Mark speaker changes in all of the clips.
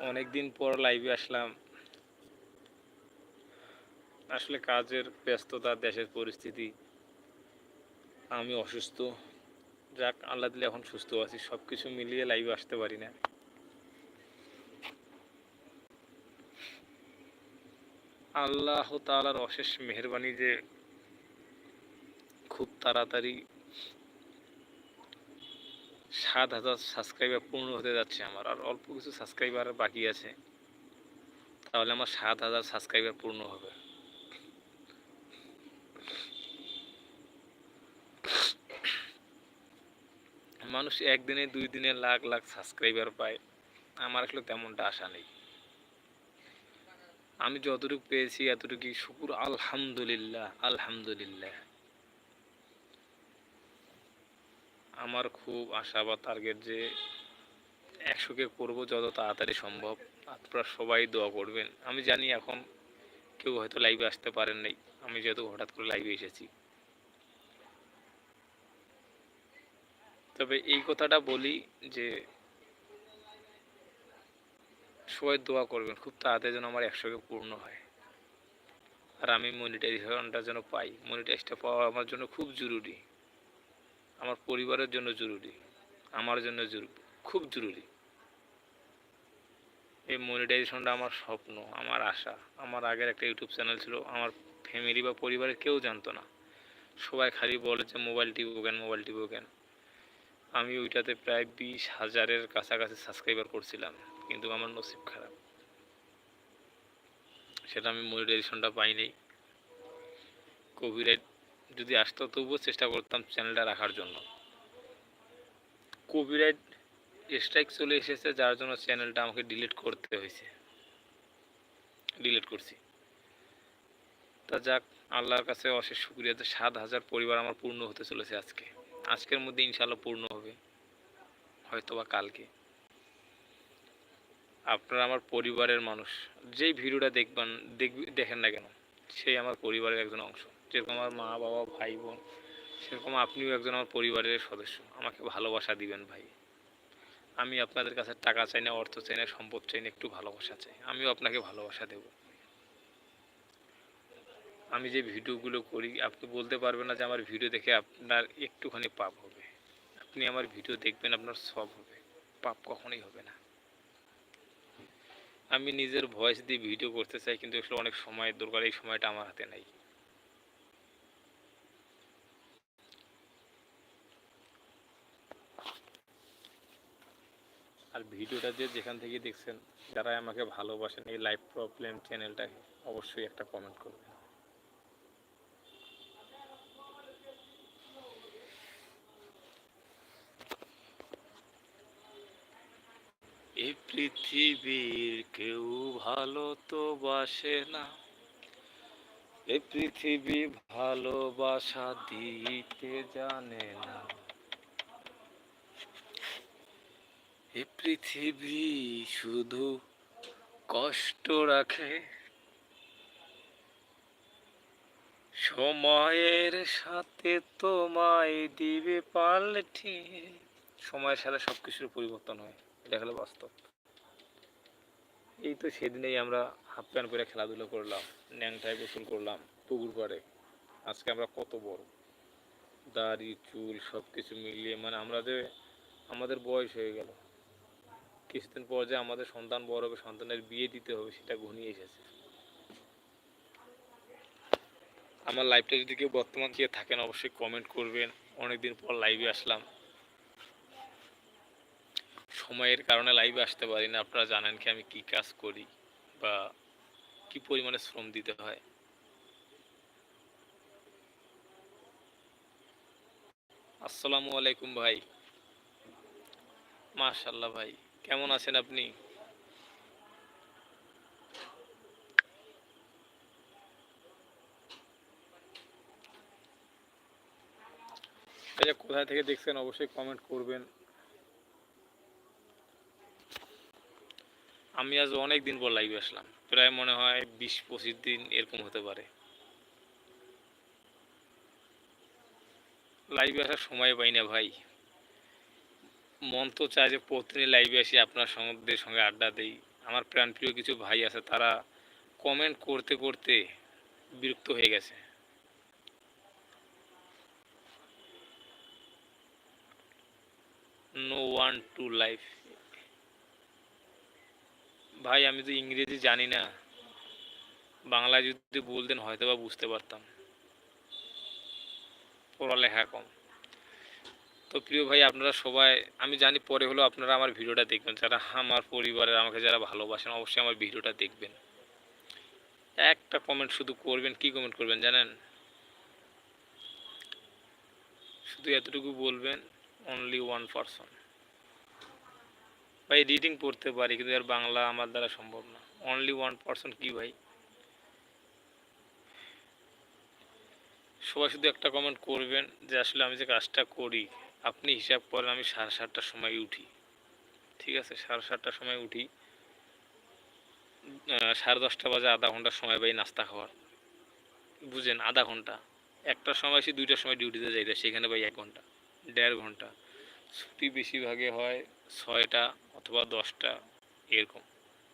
Speaker 1: অনেক দিন পর লাইভে আসলাম। আসলে কাজের ব্যস্ততা, দেশের পরিস্থিতি, আমি অসুস্থ। যাক, আল্লাহ দিলে এখন সুস্থ আছি সব কিছু মিলিয়ে লাইভে আসতে পারি না। আল্লাহ তাআলার অশেষ মেহরবানি যে খুব তাড়াতাড়ি সাত হাজার সাবস্ক্রাইবার পূর্ণ হতে যাচ্ছে আমার, আর অল্প কিছু সাবস্ক্রাইবার বাকি আছে। তাহলে আমার সাত হাজার সাবস্ক্রাইবার পূর্ণ হবে। মানুষ একদিনে দুই দিনে লাখ লাখ সাবস্ক্রাইবার পায়। আমার আসলে তেমনটা আশা নেই। আমি যতটুকু পেয়েছি এতটুকু শুকুর আলহামদুলিল্লাহ আলহামদুলিল্লাহ। আমার খুব আশা বা টার্গেট যে একশোকে করব যত তাড়াতাড়ি সম্ভব। আপনারা সবাই দোয়া করবেন। আমি জানি এখন কেউ হয়তো লাইভে আসতে পারেন নাই। আমি যেহেতু হঠাৎ করে লাইভে এসেছি। তবে এই কথাটা বলি যে সবাই দোয়া করবেন, খুব তাড়াতাড়ি যেন আমার একশোকে পূর্ণ হয়। আর আমি মনিটাইজেশনটা যেন পাই। মনিটাইজটা পাওয়া আমার জন্য খুব জরুরি। আমার পরিবারের জন্য জরুরি, আমার জন্য খুব জরুরি। এই মনিটাইজেশনটা আমার স্বপ্ন, আমার আশা, আমার আগের একটা ইউটিউব চ্যানেল ছিল, আমার ফ্যামিলি বা পরিবারের কেউ জানতো না। সবাই খালি বলে যে মোবাইল টিপো কেন মোবাইল টিপো কেন? আমি ওইটাতে প্রায় বিশ হাজারের কাছাকাছি সাবস্ক্রাইবার করছিলাম, কিন্তু আমার নসিব খারাপ। সেটা আমি মনিটাইজেশনটা পাইনি। কপিরাইট যদি আসতো তবুও চেষ্টা করতাম চ্যানেলটা রাখার জন্য। কপিরাইট স্ট্রাইক চলে এসেছে, যার জন্য চ্যানেলটা আমাকে ডিলিট করতে হয়েছে। ডিলিট করছি। তা যাক, আল্লাহর কাছে অশেষ শুক্রিয়া যে সাত হাজার পরিবার আমার পূর্ণ হতে চলেছে আজকে। আজকের মধ্যে ইনশাল্লাহ পূর্ণ হবে। হয়তো বা কালকে। আপনারা আমার পরিবারের মানুষ। যেই ভিডিওটা দেখবেন, দেখবি দেখেন না কেন, সেই আমার পরিবারের একজন অংশ। যেরকম আমার মা, বাবা, ভাই, বোন, সেরকম আপনিও একজন আমার পরিবারের সদস্য। আমাকে ভালোবাসা দিবেন ভাই। আমি আপনাদের কাছে টাকা চাই না, অর্থ চাই না, সম্পদ চাই না, একটু ভালোবাসা চাই। আমিও আপনাকে ভালোবাসা দেব। আমি যে ভিডিওগুলো করি, আপনি বলতে পারবেন না যে আমার ভিডিও দেখে আপনার একটুখানি পাপ হবে। আপনি আমার ভিডিও দেখবেন, আপনার সব হবে। পাপ কখনোই হবে না। আমি নিজের ভয়েস দিয়ে ভিডিও করতে চাই, কিন্তু আসলে অনেক সময় দরকার, এই সময়টা আমার হাতে নাই। আর ভিডিওটা যে যেখান থেকে দেখছেন যারা আমাকে ভালোবাসেন, এই লাইভ প্রবলেম চ্যানেলটাকে অবশ্যই একটা কমেন্ট করবেন। এই পৃথিবীর কেউ ভালো তো বাসে না। এই পৃথিবী ভালোবাসা দিতে জানে না। এই পৃথিবী শুধু কষ্ট রাখে। সময়ের সাথে তোমায় দিবে পাল্টে। সময়ের সাথে সবকিছুর পরিবর্তন হয়, এটা হলো বাস্তব। এই তো সেদিনেই আমরা হাফ প্যান্ট পরে খেলাধুলো করলাম, ন্যাংটায় গোসল করলাম, পুকুর পাড়ে। আজকে আমরা কত বড়। দাড়ি, চুল সব কিছু মিলিয়ে মানে আমরা যে আমাদের বয়স হয়ে গেল। কিছুদিন পর যে আমাদের সন্তান বড় হবে, সন্তানের বিয়ে দিতে হবে, সেটা ঘনিয়ে এসেছে। আমার লাইভটা যদি কেউ বর্তমান কে থাকেন, অবশ্যই কমেন্ট করবেন। অনেকদিন পর লাইভে আসলাম। সময়ের কারণে লাইভে আসতে পারি না। আপনারা জানেন কি আমি কি কাজ করি বা কি পরিমাণে শ্রম দিতে হয়। আসসালামু আলাইকুম ভাই। মাশাল্লাহ ভাই। কেমন আছেন আপনি? কোথায় থেকে দেখছেন অবশ্যই কমেন্ট করবেন। আমি আজ অনেক দিন পর লাইভে আসলাম। প্রায় মনে হয় বিশ পঁচিশ দিন এরকম হতে পারে। লাইভে আসার সময় পাই না ভাই। মন তো চায় যে প্রতিদিন লাইভে আসি, আপনার সঙ্গে সঙ্গে আড্ডা দেই। আমার প্রাণপ্রিয় কিছু ভাই আছে, তারা কমেন্ট করতে করতে বিরক্ত হয়ে গেছে। নো ওয়ান টু লাইফ ভাই, আমি তো ইংরেজি জানি না। বাংলা যদি বলতেন হয়তো বা বুঝতে পারতাম। পড়ালেখা কম। তো প্রিয় ভাই, আপনারা সবাই, আমি জানি পরে হলেও আপনারা আমার ভিডিওটা দেখবেন। যারা আমার পরিবারের, আমাকে যারা ভালোবাসেন, অবশ্যই আমার ভিডিওটা দেখবেন। একটা কমেন্ট শুধু করবেন, কি কমেন্ট করবেন জানেন? শুধু এতটুকু বলবেন অনলি ওয়ান পারসন ভাই রিডিং পড়তে পারি, কিন্তু আর বাংলা আমার দ্বারা সম্ভব না। অনলি ওয়ান পারসন কি ভাই? সবাই শুধু একটা কমেন্ট করবেন যে আসলে আমি যে কাজটা করি আপনি হিসাব করেন, আমি সাড়ে সাতটার সময় উঠি। ঠিক আছে? সাড়ে সাতটার সময় উঠি। সাড়ে দশটা বাজে আধা ঘণ্টার সময় পাই নাস্তা খাওয়ার। বুঝেন, আধা ঘণ্টা। একটার সময় এসে দুইটার সময় ডিউটিতে যাই সেখানে পাই এক ঘণ্টা, দেড় ঘণ্টা। ছুটি বেশিরভাগে হয় ছয়টা অথবা দশটা, এরকম।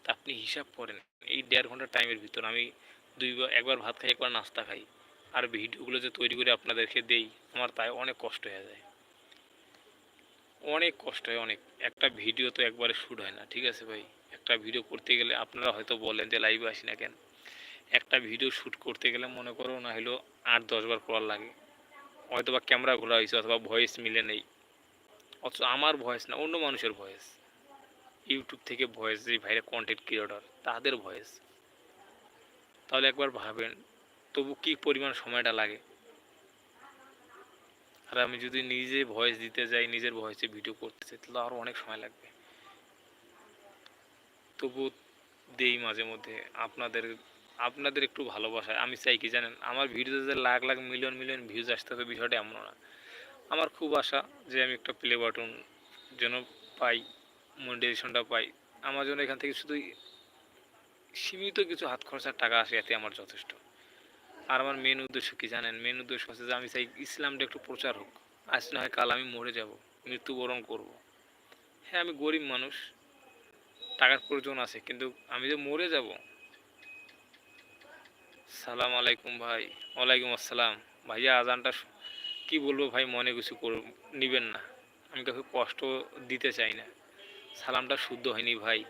Speaker 1: তা আপনি হিসাব করেন, এই দেড় ঘণ্টা টাইমের ভিতর আমি দুইবার, একবার ভাত খাই, একবার নাস্তা খাই। আর ভিডিওগুলো যে তৈরি করে আপনাদেরকে দেই, আমার তাই অনেক কষ্ট হয়ে যায়। অনেক কষ্ট হয়, অনেক। একটা ভিডিও তো একবারে শ্যুট হয় না, ঠিক আছে ভাই? একটা ভিডিও করতে গেলে আপনারা হয়তো বলেন যে লাইভে আসি না কেন? একটা ভিডিও শ্যুট করতে গেলে মনে করো না হলো আট দশবার করার লাগে। হয়তো বা ক্যামেরা খোলা হয়েছে অথবা ভয়েস মিলে নেই। অথচ আমার ভয়েস না, অন্য মানুষের ভয়েস ইউটিউব থেকে ভয়েস যে ভাইরা কন্টেন্ট ক্রিয়েটর তাদের ভয়েস তাহলে একবার ভাবেন, তবু কি পরিমাণ সময়টা লাগে? আর আমি যদি নিজে ভয়েস দিতে যাই, নিজের ভয়েসে ভিডিও করতে চাই তাহলে আরও অনেক সময় লাগবে। তবু দেই মাঝে মধ্যে আপনাদের আপনাদের একটু ভালোবাসায় আমি চাই কি জানেন, আমার ভিডিওতে যে lakh lakh million million views আসতে হবে বিষয়টা এমন না। আমার খুব আশা যে আমি একটা প্লে বাটন যেন পাই মনিটাইজেশনটা পাই। আমার জন্য এখান থেকে শুধু সীমিত কিছু হাত খরচার টাকা আসে, এতে আমার যথেষ্ট। আর আমার মেন উদ্দেশ্য কি জানেন? মেন উদ্দেশ্য হচ্ছে যে আমি চাই ইসলামটা একটু প্রচার হোক। আজ না হয় কাল আমি মরে যাব, মৃত্যুবরণ করব। হ্যাঁ আমি গরিব মানুষ, টাকার প্রয়োজন আছে, কিন্তু আমি যে মরে যাব। সালাম আলাইকুম ভাই, ওয়ালাইকুম আসসালাম। ভাইয়া, আজানটা কি বলব ভাই, মনে কিছু কর নিবেন না। আমি কাউকে কষ্ট দিতে চাই না। সালামটা শুদ্ধ হয়নি ভাই।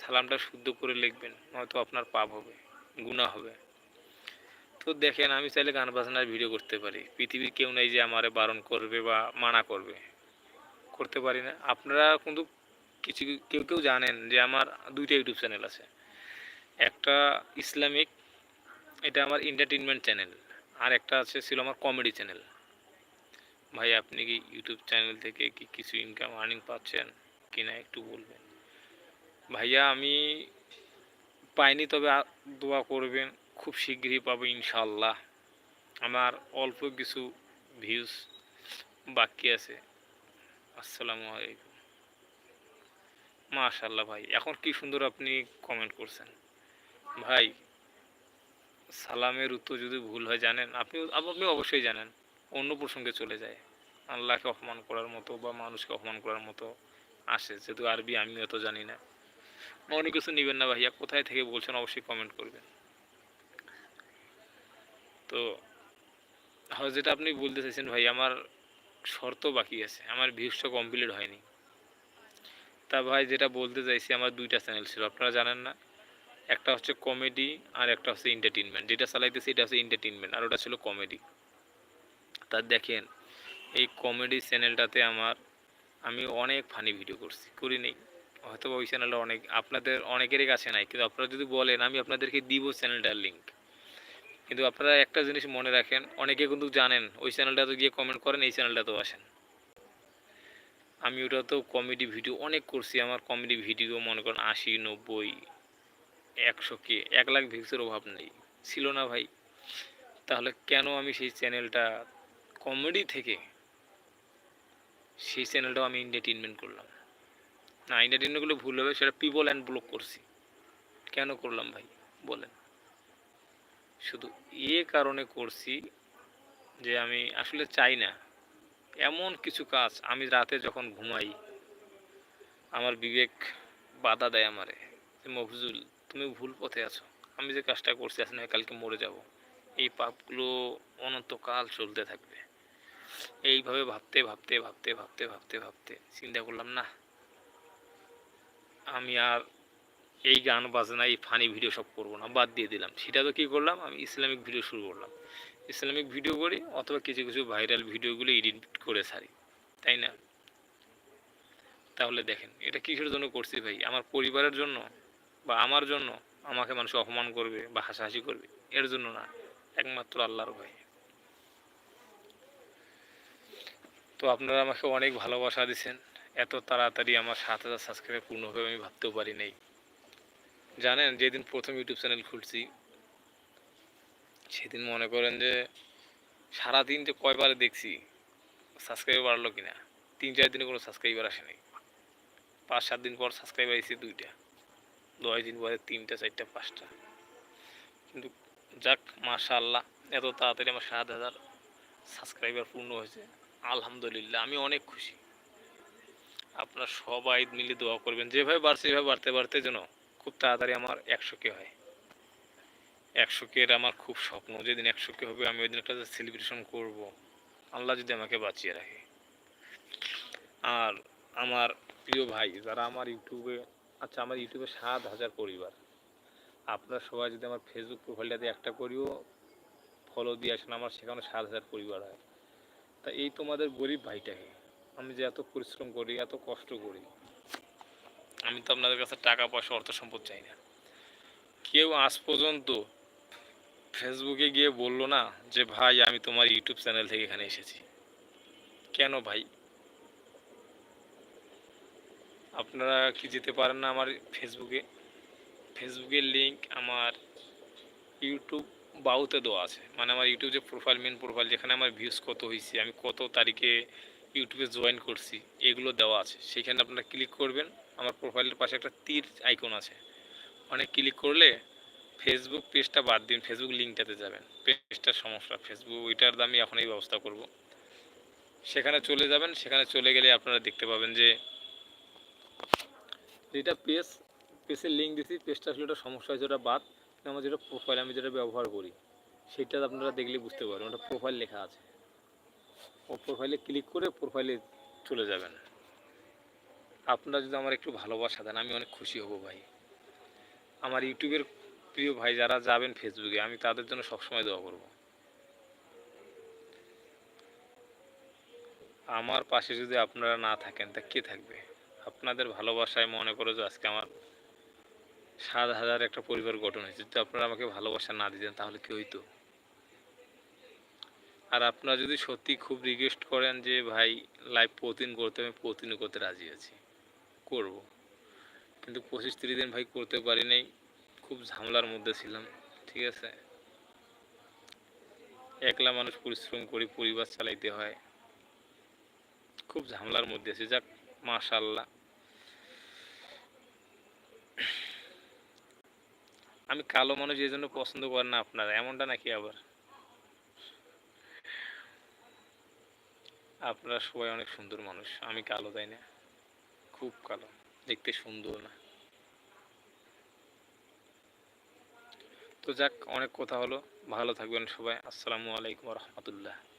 Speaker 1: সালামটা শুদ্ধ করে লিখবেন, নয়তো আপনার পাপ হবে। গুণা হবে। তো দেখেন, আমি চাইলে গান বাজনার ভিডিও করতে পারি। পৃথিবীর কেউ নেই যে আমারে বারণ করবে বা মানা করবে। করতে পারি না। আপনারা কিন্তু কিছু কেউ কেউ জানেন যে আমার দুইটা ইউটিউব চ্যানেল আছে। একটা ইসলামিক, এটা আমার এন্টারটেনমেন্ট চ্যানেল আর একটা আছে, ছিল আমার কমেডি চ্যানেল ভাই, আপনি কি ইউটিউব চ্যানেল থেকে কি কিছু ইনকাম আর্নিং পাচ্ছেন? কি না একটু বলবেন। ভাইয়া, আমি পাইনি, তবে দোয়া করবেন, খুব শীঘ্রই পাবো ইনশাল্লাহ আমার অল্প কিছু ভিউজ বাকি আছে। আসসালামু আলাইকুম। মাশাল্লাহ ভাই, এখন কি সুন্দর আপনি কমেন্ট করছেন। ভাই, সালামের উত্তর যদি ভুল হয় জানেন, আপনি আপনি অবশ্যই জানেন, অন্য প্রসঙ্গে চলে যায়। আল্লাহকে অপমান করার মতো বা মানুষকে অপমান করার মতো আসে, যেহেতু আরবি আমি অত জানি না। মনে কিছু নেবেন না ভাইয়া? কোথায় থেকে বলছেন অবশ্যই কমেন্ট করবেন। তো যেটা আপনি বলতে চাইছেন ভাই, আমার শর্ত বাকি আছে। আমার ভিউসটা কমপ্লিট হয়নি। তা ভাই, যেটা বলতে চাইছি, আমার দুইটা চ্যানেল ছিল। আপনারা জানেন না, একটা হচ্ছে কমেডি আর একটা হচ্ছে এন্টারটেনমেন্ট যেটা চালাইতেছি, এটা হচ্ছে এন্টারটেনমেন্ট আর ওটা ছিল কমেডি তা দেখেন, এই কমেডি চ্যানেলটাতে আমার, আমি অনেক ফানি ভিডিও করছি। করি নেই। হয়তো ওই চ্যানেলটা অনেক, আপনাদের অনেকেরই কাছে নাই, কিন্তু আপনারা যদি বলেন, আমি আপনাদেরকে দিব চ্যানেলটার লিঙ্ক কিন্তু আপনারা একটা জিনিস মনে রাখেন, অনেকে কিন্তু জানেন, ওই চ্যানেলটাতে গিয়ে কমেন্ট করেন, এই চ্যানেলটাতেও আসেন। আমি ওটাতেও কমেডি ভিডিও অনেক করছি, আমার কমেডি ভিডিও মনে করেন আশি, নব্বই, একশো কে, এক লাখ ভিউসের অভাব নেই। ছিল না ভাই। তাহলে কেন আমি সেই চ্যানেলটা কমেডি থেকে সেই চ্যানেলটাও আমি এন্টারটেনমেন্ট করলাম? না করলে ভুল হবে, সেটা পিপল অ্যান্ড ব্লক করছি। কেন করলাম ভাই? বলেন। শুধু এ কারণে করছি যে আমি আসলে চাই না। এমন কিছু কাজ আমি রাতে যখন ঘুমাই, আমার বিবেক বাধা দেয় আমারে যে মফজুল তুমি ভুল পথে আছো। আমি যে কাজটা করছি নয়, কালকে মরে যাব। এই পাপগুলো অনন্তকাল চলতে থাকবে। এইভাবে ভাবতে ভাবতে ভাবতে ভাবতে ভাবতে ভাবতে, চিন্তা করলাম, না আমি আর এই গান বাজনা, এই ফানি ভিডিও সব করব না, বাদ দিয়ে দিলাম। সেটা তো কী করলাম? আমি ইসলামিক ভিডিও শুরু করলাম। ইসলামিক ভিডিও করি, অথবা কিছু কিছু ভাইরাল ভিডিওগুলো এডিট করে সারি তাই না? তাহলে দেখেন, এটা কিসের জন্য করছি ভাই? আমার পরিবারের জন্য বা আমার জন্য আমাকে মানুষ অপমান করবে বা হাসাহাসি করবে, এর জন্য না, একমাত্র আল্লাহর ভয়। তো আপনারা আমাকে অনেক ভালোবাসা দিচ্ছেন এত তাড়াতাড়ি আমার সাত হাজার সাবস্ক্রাইবার পূর্ণ হবে আমি ভাবতেও পারি নাই। জানেন, যেদিন প্রথম ইউটিউব চ্যানেল খুলছি, সেদিন মনে করেন যে সারাদিন যে কয়বার দেখছি সাবস্ক্রাইবার বাড়লো কিনা, তিন, চার দিনে কোনো সাবস্ক্রাইবার আসেনি পাঁচ, সাত দিন পর সাবস্ক্রাইবার এসেছে দুইটা, দশ দিন পরে তিনটা, চারটা, পাঁচটা। কিন্তু যাক মাশা আল্লাহ এত তাড়াতাড়ি আমার সাত হাজার সাবস্ক্রাইবার পূর্ণ হয়েছে। আলহামদুলিল্লাহ, আমি অনেক খুশি। আপনারা সবাই মিলে দোয়া করবেন। যেভাবে বাড়ছে সেভাবে বাড়তে বাড়তে যেন খুব তাড়াতাড়ি আমার একশো কে হয়। একশো কে আমার খুব স্বপ্ন। যেদিন একশো কে হবে, আমি ওই দিন একটা সেলিব্রেশন করব। আল্লাহ যদি আমাকে বাঁচিয়ে রাখে। আর আমার প্রিয় ভাই, যারা আমার ইউটিউবে আচ্ছা আমার ইউটিউবে সাত হাজার পরিবার। আপনারা সবাই যদি আমার ফেসবুক প্রোফাইলটাতে একটা করিও ফলো দিয়ে আসেন, আমার সেখানে সাত হাজার পরিবার হয়। তা এই তোমাদের গরিব ভাইটাকে আমি যে এত পরিশ্রম করি, এত কষ্ট করি, আমি তো আপনাদের কাছে টাকা, পয়সা, অর্থ সম্পদ চাই না। কেউ আজ পর্যন্ত ফেসবুকে গিয়ে বলল না যে, ভাই, আমি তোমার ইউটিউব চ্যানেল থেকে এখানে এসেছি। কেন ভাই? আপনারা কি যেতে পারেন না আমার ফেসবুকে? ফেসবুকের লিঙ্ক আমার ইউটিউব বাউতে দেওয়া আছে। মানে আমার ইউটিউব যে প্রোফাইল মেন প্রোফাইল যেখানে আমার ভিউজ কত হয়েছে, আমি কত তারিখে ইউটিউবে জয়েন করছি, এগুলো দেওয়া আছে। সেখানে আপনারা ক্লিক করবেন, আমার প্রোফাইলের পাশে একটা তীর আইকন আছে। অনেক ক্লিক করলে ফেসবুক পেজটা বাদ দিন ফেসবুক লিঙ্কটাতে যাবেন। পেজটার সমস্যা ফেসবুক ওইটার দামই এখন এই ব্যবস্থা করব। সেখানে চলে যাবেন, সেখানে চলে গেলে আপনারা দেখতে পাবেন যে যেটা পেজ পেজের লিঙ্ক দিছি পেজটা আসলে ওটা সমস্যা হয়েছে, ওটা বাদ। আমার যেটা প্রোফাইল আমি যেটা ব্যবহার করি, সেটা আপনারা দেখলে বুঝতে পারবেন, ওটা প্রোফাইল লেখা আছে। প্রোফাইলে ক্লিক করে প্রোফাইলে চলে যাবেন আপনারা যদি আমার একটু ভালোবাসা দেন, আমি অনেক খুশি হব ভাই। আমার ইউটিউবের প্রিয় ভাই যারা যাবেন ফেসবুকে আমি তাদের জন্য সবসময় দোয়া করব। আমার পাশে যদি আপনারা না থাকেন, তা কে থাকবে? আপনাদের ভালোবাসায় মনে করো যে আজকে আমার সাত হাজার একটা পরিবার গঠন হয়েছে। যদি আপনারা আমাকে ভালোবাসা না দিতেন, তাহলে কি হইতো? আর আপনারা যদি সত্যি খুব রিকোয়েস্ট করেন যে, ভাই লাইভ প্রতিদিন করতে, আমি প্রতিদিন করতে রাজি আছি। করব। কিন্তু পঁচিশ তিরিশ দিন ভাই করতে পারি নাই, খুব ঝামেলার মধ্যে ছিলাম, ঠিক আছে? একলা মানুষ পরিশ্রম করি, পরিবার চালাইতে হয়, খুব ঝামেলার মধ্যে আছে, যাক, মাশাল্লাহ। আমি কালো মানুষ এই জন্য পছন্দ করেন না আপনারা, এমনটা নাকি আবার? আপনারা সবাই অনেক সুন্দর মানুষ। আমি কালো, তাই না? খুব কালো। দেখতে সুন্দর না। তো যাক, অনেক কথা হলো। ভালো থাকবেন সবাই। আসসালামু আলাইকুম রহমতুল্লাহ।